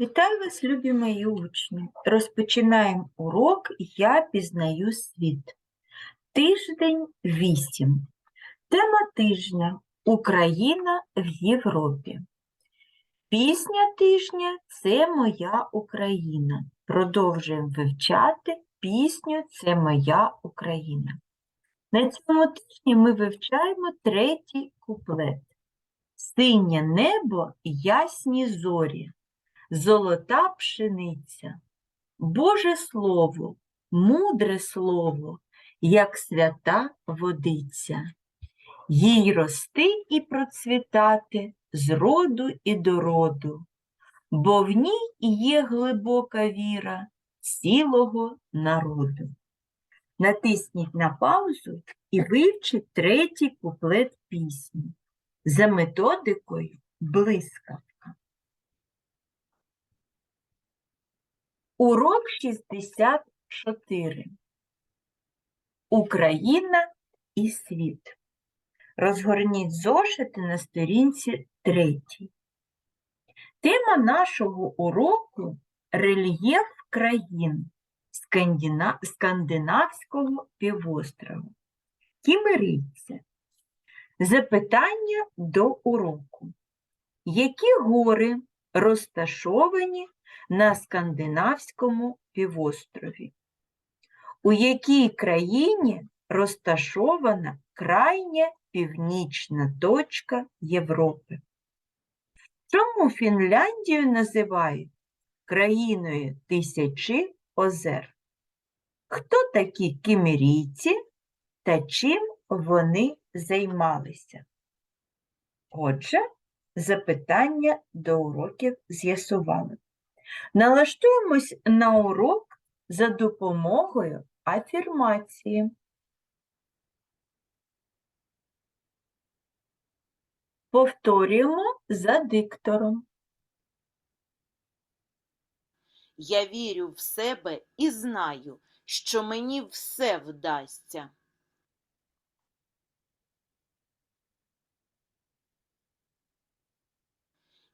Вітаю вас, любі мої учні. Розпочинаємо урок Я пізнаю світ. Тиждень 8. Тема тижня Україна в Європі. Пісня тижня це моя Україна. Продовжуємо вивчати пісню Це моя Україна. На цьому тижні ми вивчаємо третій куплет. Синє небо, ясні зорі золота пшениця. Боже Слово, мудре слово, як свята водиця. Їй рости і процвітати з роду і до роду, бо в ній є глибока віра цілого народу. Натисніть на паузу і вивчіть третій куплет пісні за методикою блискавка. Урок 64. Україна і світ. Розгорніть зошити на сторінці 3. Тема нашого уроку рельєф країн Скандина... Скандинавського півострова. Кімериця. Запитання до уроку. Які гори розташовані на Скандинавському півострові? У якій країні розташована крайня північна точка Європи? Чому Фінляндію називають країною тисячі озер? Хто такі кімерійці та чим вони займалися? Отже, запитання до уроків з'ясували. Налаштуємось на урок за допомогою афірмації. Повторюємо за диктором. Я вірю в себе і знаю, що мені все вдасться.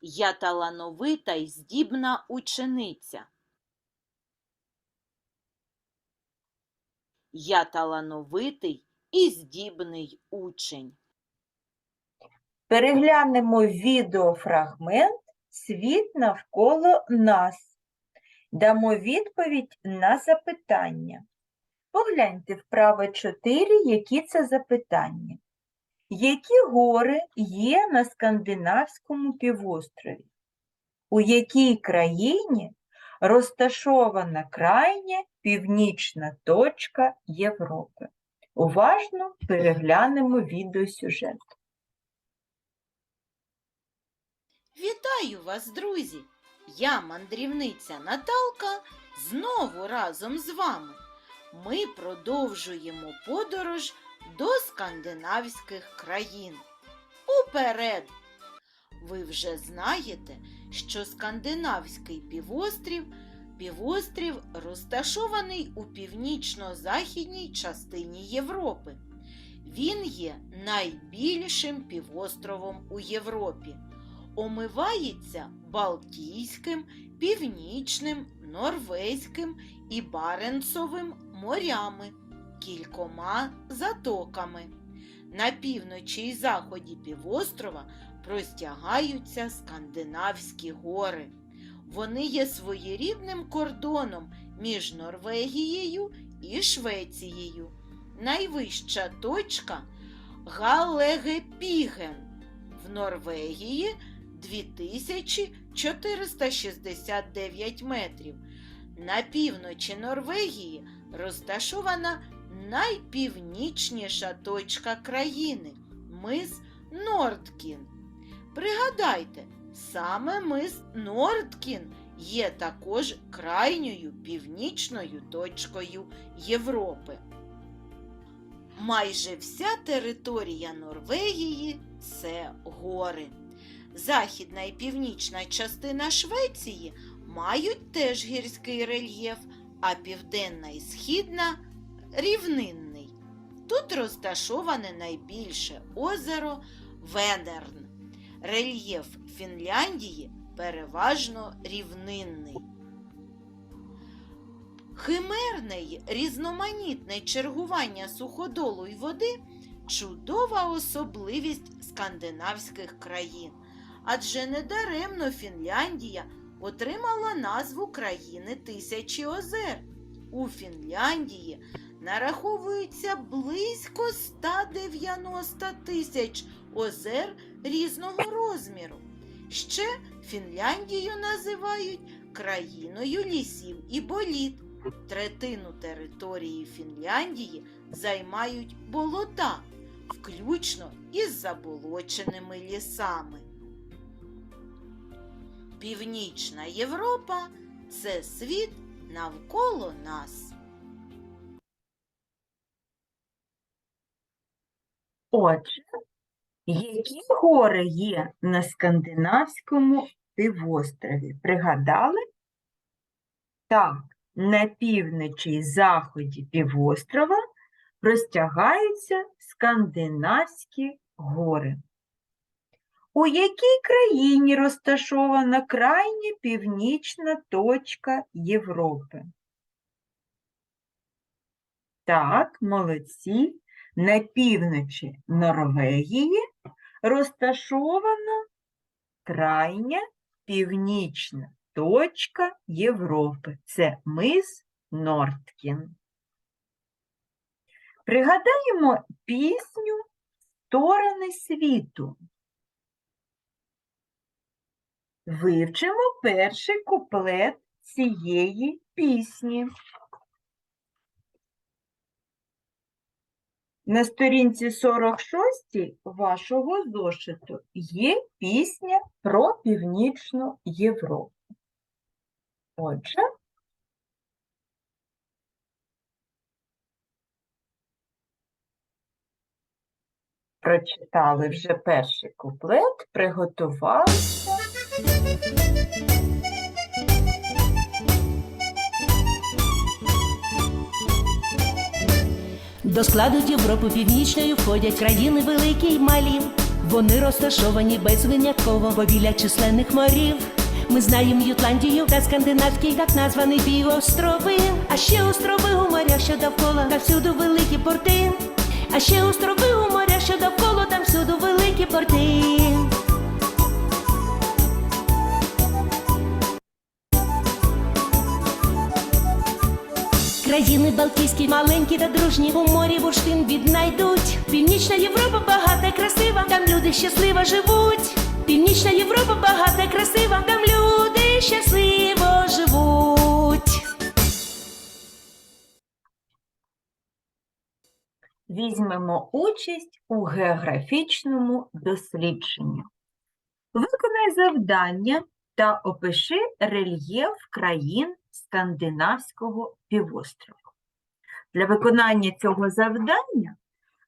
Я талановита й здібна учениця. Я талановитий і здібний учень. Переглянемо відеофрагмент Світ навколо нас. Дамо відповідь на запитання. Погляньте вправо 4, які це запитання. Які гори є на Скандинавському півострові? У якій країні розташована крайня північна точка Європи? Уважно переглянемо відеосюжет. Вітаю вас, друзі! Я мандрівниця Наталка знову разом з вами. Ми продовжуємо подорож до скандинавських країн. Уперед! Ви вже знаєте, що скандинавський півострів півострів розташований у північно-західній частині Європи. Він є найбільшим півостровом у Європі. Омивається Балтійським, Північним, Норвезьким і Баренцовим морями кількома затоками. На півночі й заході півострова простягаються Скандинавські гори. Вони є своєрідним кордоном між Норвегією і Швецією. Найвища точка Галегепіген в Норвегії 2469 метрів. На півночі Норвегії розташована найпівнічніша точка країни мис Нордкін. Пригадайте, саме мис Нордкін є також крайньою північною точкою Європи. Майже вся територія Норвегії це гори. Західна і північна частина Швеції мають теж гірський рельєф, а південна і східна рівнинний. Тут розташоване найбільше озеро Венерн. Рельєф Фінляндії переважно рівнинний. Химерне й різноманітне чергування суходолу й води чудова особливість скандинавських країн, адже недаремно Фінляндія отримала назву країни тисячі озер. У Фінляндії нараховується близько 190 тисяч озер різного розміру. Ще Фінляндію називають країною лісів і боліт. Третину території Фінляндії займають болота, включно із заболоченими лісами. Північна Європа це світ навколо нас. Отже, які гори є на скандинавському півострові? Пригадали? Так, на півночі й заході півострова простягаються скандинавські гори. У якій країні розташована крайня північна точка Європи? Так, молодці. На півночі Норвегії розташована крайня північна точка Європи. Це мис Нордкін. Пригадаємо пісню Сторони світу. Вивчимо перший куплет цієї пісні. На сторінці 46 вашого зошиту є пісня про Північну Європу. Отже, прочитали вже перший куплет, приготувалися. До складу Європи північної входять країни великі й малі. Вони розташовані безвинятково побіля численних морів. Ми знаємо Ютландію та скандинавський так названий півострови. А ще острови у морях, що довкола, та всюди великі порти. А ще острови у морях, що довкола, там всюду великі порти. Країни Балтійські, маленькі та дружні у морі бурштин віднайдуть. Північна Європа багата, красива, там люди щасливо живуть. Північна Європа багата, красива, там люди щасливо живуть. Візьмемо участь у географічному дослідженні. Виконай завдання та опиши рельєф країн Скандинавського півострова. Для виконання цього завдання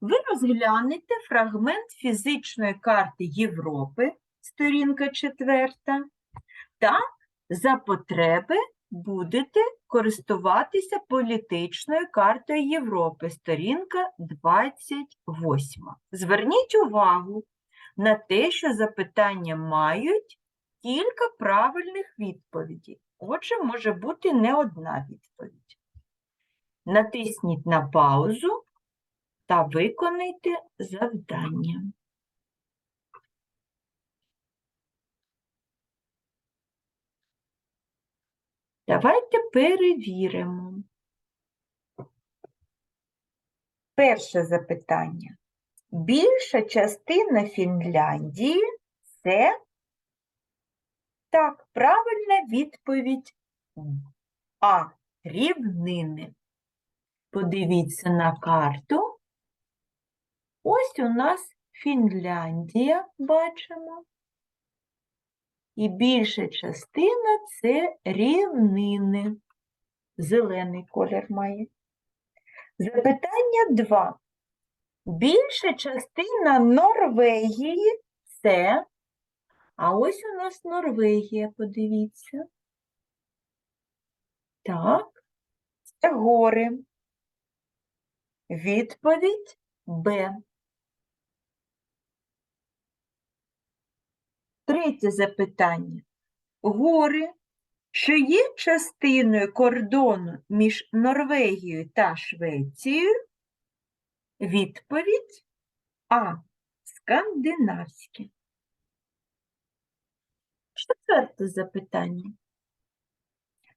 ви розглянете фрагмент фізичної карти Європи, сторінка 4, та за потреби будете користуватися політичною картою Європи, сторінка 28. Зверніть увагу на те, що запитання мають кілька правильних відповідей. Отже, може бути не одна відповідь. Натисніть на паузу та виконайте завдання. Давайте перевіримо. Перше запитання. Більша частина Фінляндії це так, правильна відповідь А. Рівнини. Подивіться на карту. Ось у нас Фінляндія, бачимо. І більша частина це рівнини. Зелений колір має. Запитання 2. Більша частина Норвегії це. А ось у нас Норвегія, подивіться. Так, це гори. Відповідь Б. Третє запитання. гори, що є частиною кордону між Норвегією та Швецією? Відповідь А. Скандинавські. Четверте запитання.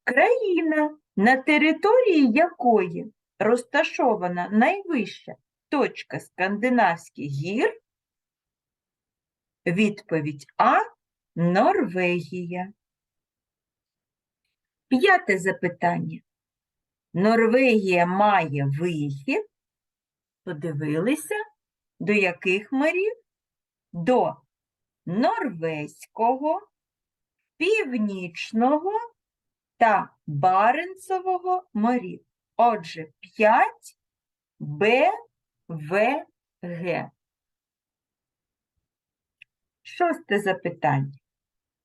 Країна, на території якої розташована найвища точка скандинавських гір? Відповідь А. Норвегія. П'яте запитання. Норвегія має вихід. Подивилися, до яких морів? До Норвезького, Північного та Баренцевого морів. Отже, 5 Б, В, Г. Шосте запитання.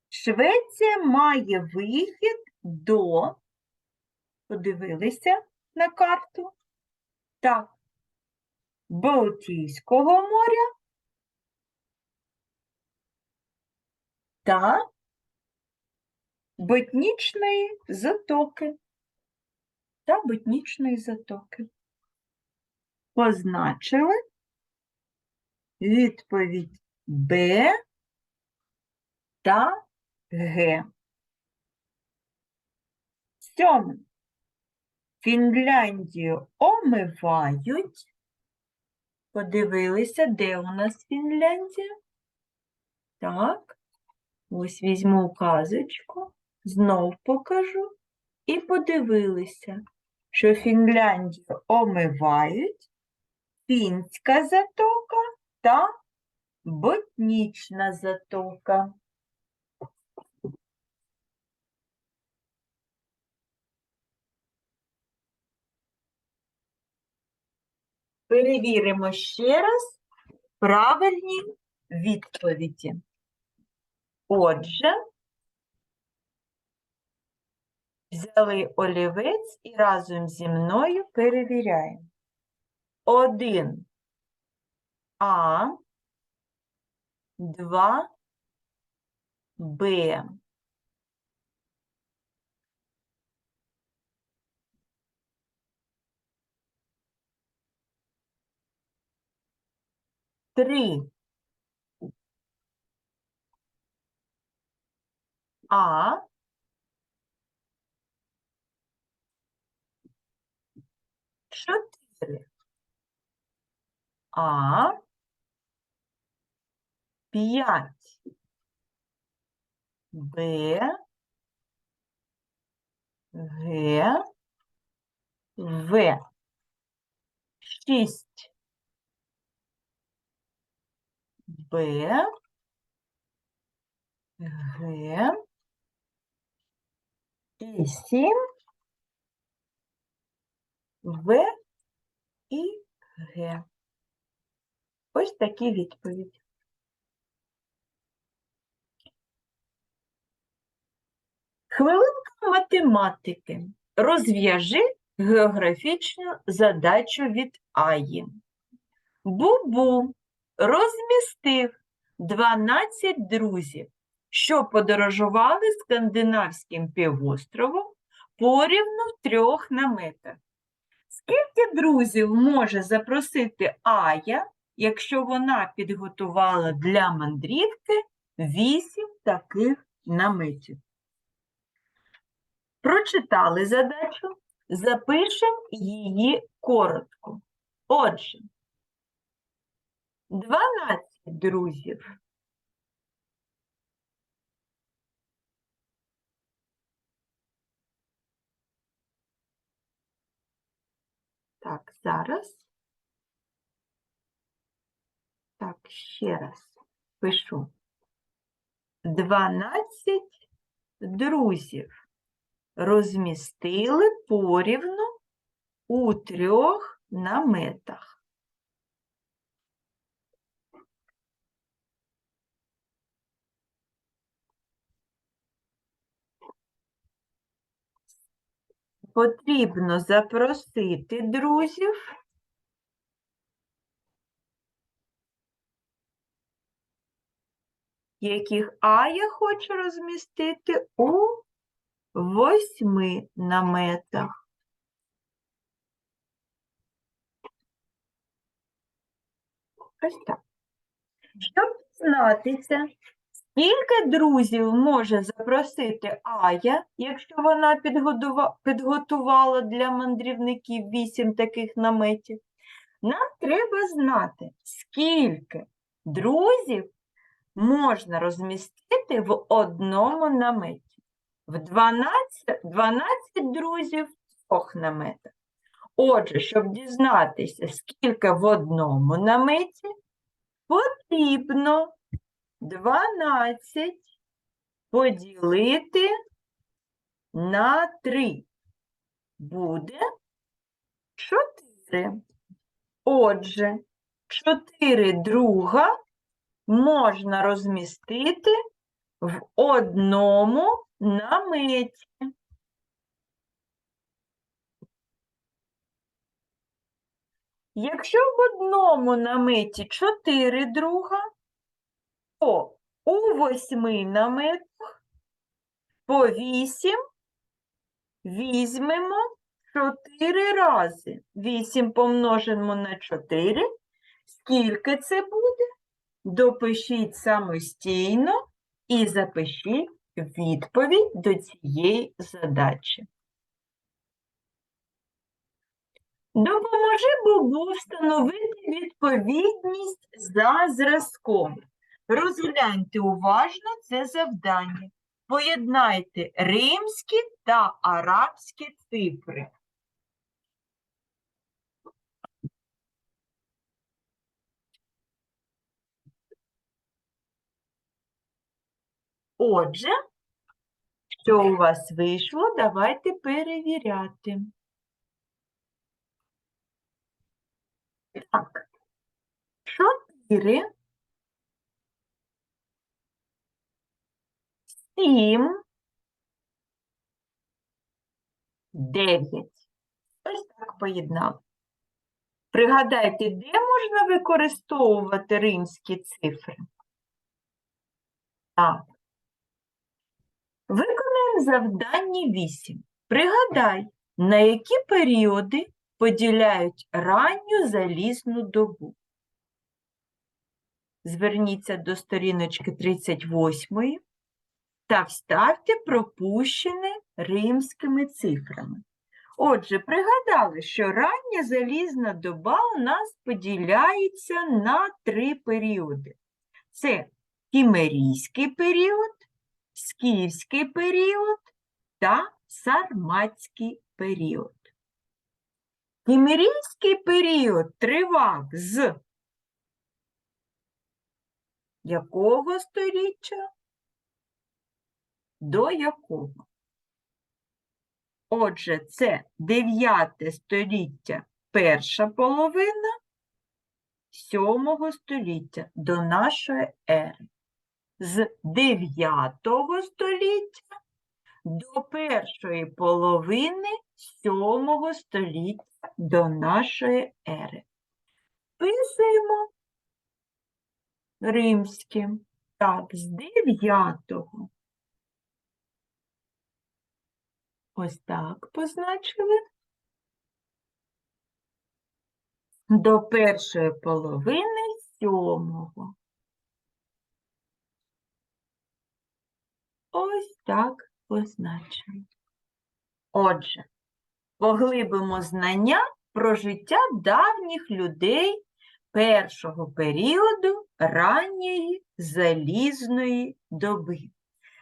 Швеція має вихід до, подивилися на карту, так, Балтійського моря та Ботнічної затоки. Та Ботнічної затоки. Позначили відповідь Б та Г. Сьоме. Фінляндію омивають. Подивилися, де у нас Фінляндія? Так. Ось візьму казочку, знов покажу. І подивилися, що Фінляндію омивають Фінська затока та Ботнічна затока. Перевіримо ще раз правильні відповіді. Отже, взяли олівець і разом зі мною перевіряємо. Один А, два Б. Три А. Чотири. А. П'ять. Б. Г. В. Шість. Б. Г. І сім. В і Г. Ось такі відповіді. Хвилинка математики. Розв'яжи географічну задачу від Аї. Бубу розмістив 12 друзів, що подорожували скандинавським півостровом порівну в трьох наметах. Скільки друзів може запросити Ая, якщо вона підготувала для мандрівки вісім таких наметів? Прочитали задачу, запишемо її коротко. Отже, 12 друзів. Так, зараз. Так, ще раз пишу. 12 друзів розмістили порівну у трьох наметах. Потрібно запросити друзів. яких А я хочу розмістити у восьми наметах. Ось так. Щоб дізнатися, скільки друзів може запросити Ая, якщо вона підготувала для мандрівників вісім таких наметів, нам треба знати, скільки друзів можна розмістити в одному наметі. В 12, 12 друзів в двох наметах. Отже, щоб дізнатися, скільки в одному наметі, потрібно 12 поділити на 3. Буде 4. Отже, 4 друга можна розмістити в одному наметі. Якщо в одному наметі 4 друга, то у восьми наметах по 8 візьмемо 4 рази. 8 помножимо на 4. Скільки це буде? Допишіть самостійно і запишіть відповідь до цієї задачі. Допоможи Бобу встановити відповідність за зразком. Розгляньте уважно це завдання. Поєднайте римські та арабські цифри. Отже, що у вас вийшло, давайте перевіряти. Так, чотири, сім, дев'ять. Ось так поєднав. Пригадайте, де можна використовувати римські цифри? Так. Виконаємо завдання 8. Пригадай, на які періоди поділяють ранню залізну добу. Зверніться до сторіночки 38 та вставте пропущене римськими цифрами. Отже, пригадали, що рання залізна доба у нас поділяється на три періоди. Це кімерійський період, скіфський період та сарматський період. Кімерійський період тривав з якого століття до якого? Отже, це 9 століття перша половина 7 століття до нашої ери. З 9 століття до першої половини 7 століття до нашої ери. Писуємо римським. Так, з 9 Ось так позначили. До першої половини сьомого. Ось так позначили. Отже, поглибимо знання про життя давніх людей першого періоду ранньої залізної доби.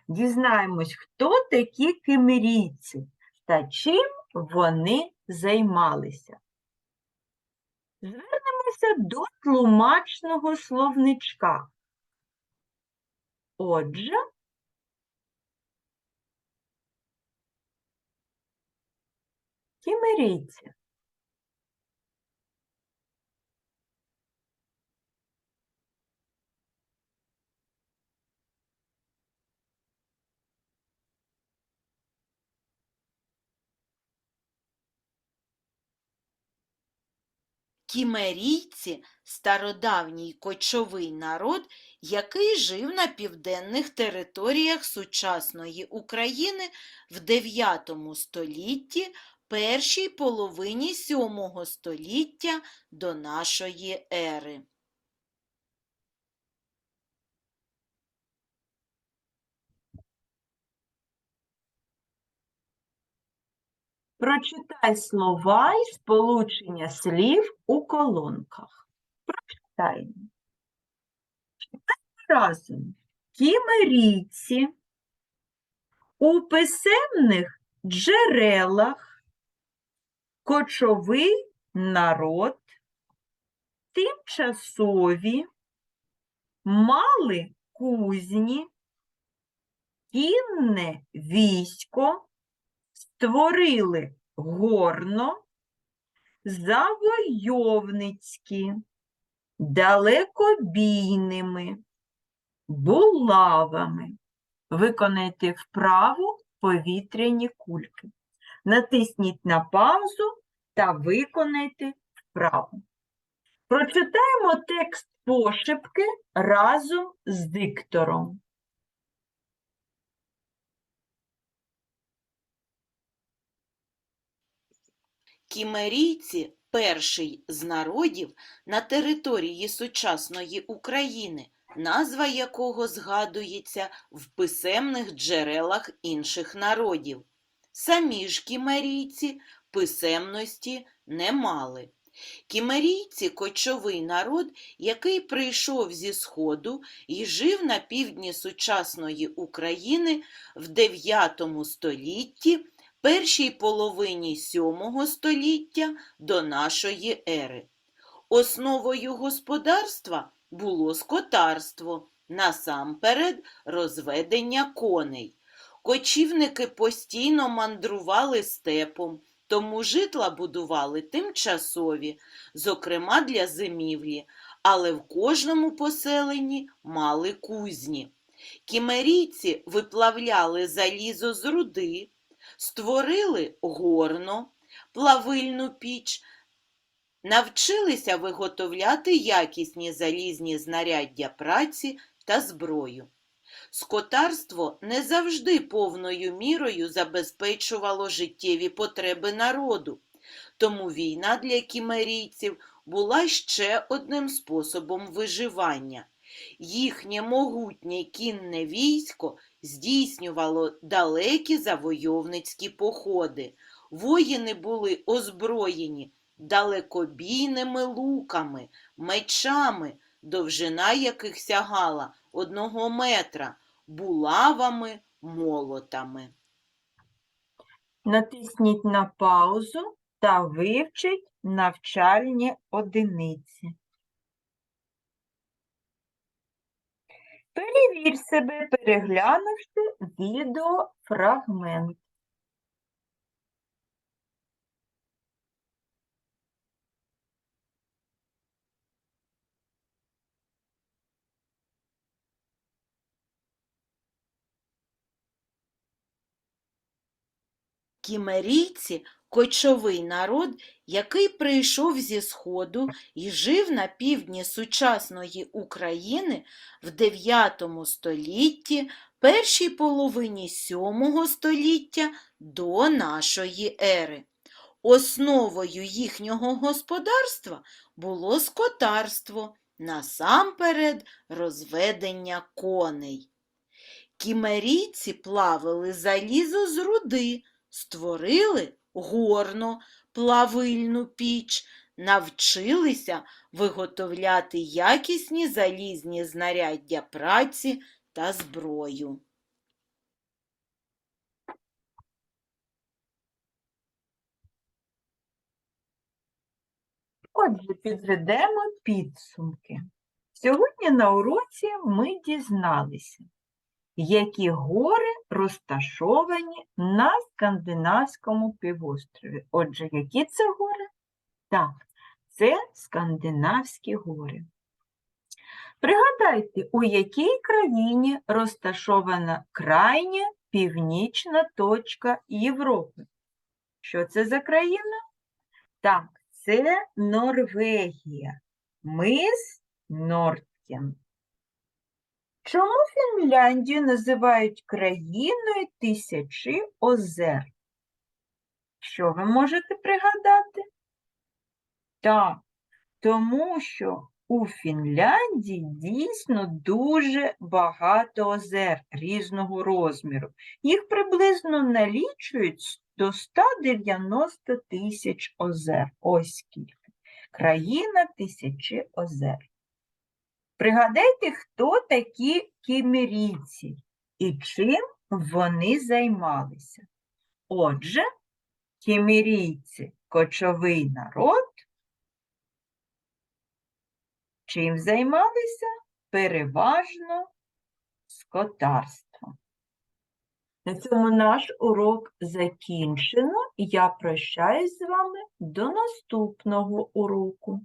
Дізнаємось, хто такі кимерійці та чим вони займалися. Звернемося до тлумачного словничка. Отже, кімерійці. Кімерійці – стародавній кочовий народ, який жив на південних територіях сучасної України в 9 столітті, першій половині 7 століття до нашої ери. Прочитай слова і сполучення слів у колонках. Прочитаємо. Читаємо разом. Кімерійці у писемних джерелах кочовий народ тимчасові мали кузні, кінне військо, створили горно, завойовницькі, далекобійними, булавами. Виконайте вправу повітряні кульки. Натисніть на паузу та виконайте вправу. Прочитаємо текст пошепки разом з диктором. Кімерійці – перший з народів на території сучасної України, назва якого згадується в писемних джерелах інших народів. Самі ж кімерійці писемності не мали. Кімерійці – кочовий народ, який прийшов зі Сходу і жив на півдні сучасної України в 9 столітті першій половині сьомого століття до нашої ери. Основою господарства було скотарство, насамперед розведення коней. Кочівники постійно мандрували степом, тому житла будували тимчасові, зокрема для зимівлі, але в кожному поселенні мали кузні. Кімерійці виплавляли залізо з руди, створили горно, плавильну піч, навчилися виготовляти якісні залізні знаряддя праці та зброю. Скотарство не завжди повною мірою забезпечувало життєві потреби народу, тому війна для кімерійців була ще одним способом виживання. Їхнє могутнє кінне військо здійснювало далекі завойовницькі походи. Воїни були озброєні далекобійними луками, мечами, довжина яких сягала одного метра, булавами, молотами. Натисніть на паузу та вивчіть навчальні одиниці. Перевір себе, переглянувши відеофрагмент. Кімерійці – кочовий народ, який прийшов зі Сходу і жив на півдні сучасної України в 9 столітті, першій половині 7 століття до нашої ери. Основою їхнього господарства було скотарство, насамперед розведення коней. Кімерійці плавили залізо з руди, створили горно, плавильну піч, навчилися виготовляти якісні залізні знаряддя праці та зброю. Отже, підведемо підсумки. Сьогодні на уроці ми дізналися, які гори розташовані на Скандинавському півострові. Отже, які це гори? Так, це Скандинавські гори. Пригадайте, у якій країні розташована крайня північна точка Європи? Що це за країна? Так, це Норвегія. Мис Нордкен. Чому Фінляндію називають країною тисячі озер? Що ви можете пригадати? Так, тому що у Фінляндії дійсно дуже багато озер різного розміру. Їх приблизно налічують до 190 тисяч озер. Ось скільки. Країна тисячі озер. Пригадайте, хто такі кімерійці і чим вони займалися. Отже, кімерійці – кочовий народ, чим займалися? Переважно скотарством. На цьому наш урок закінчено. Я прощаюсь з вами до наступного уроку.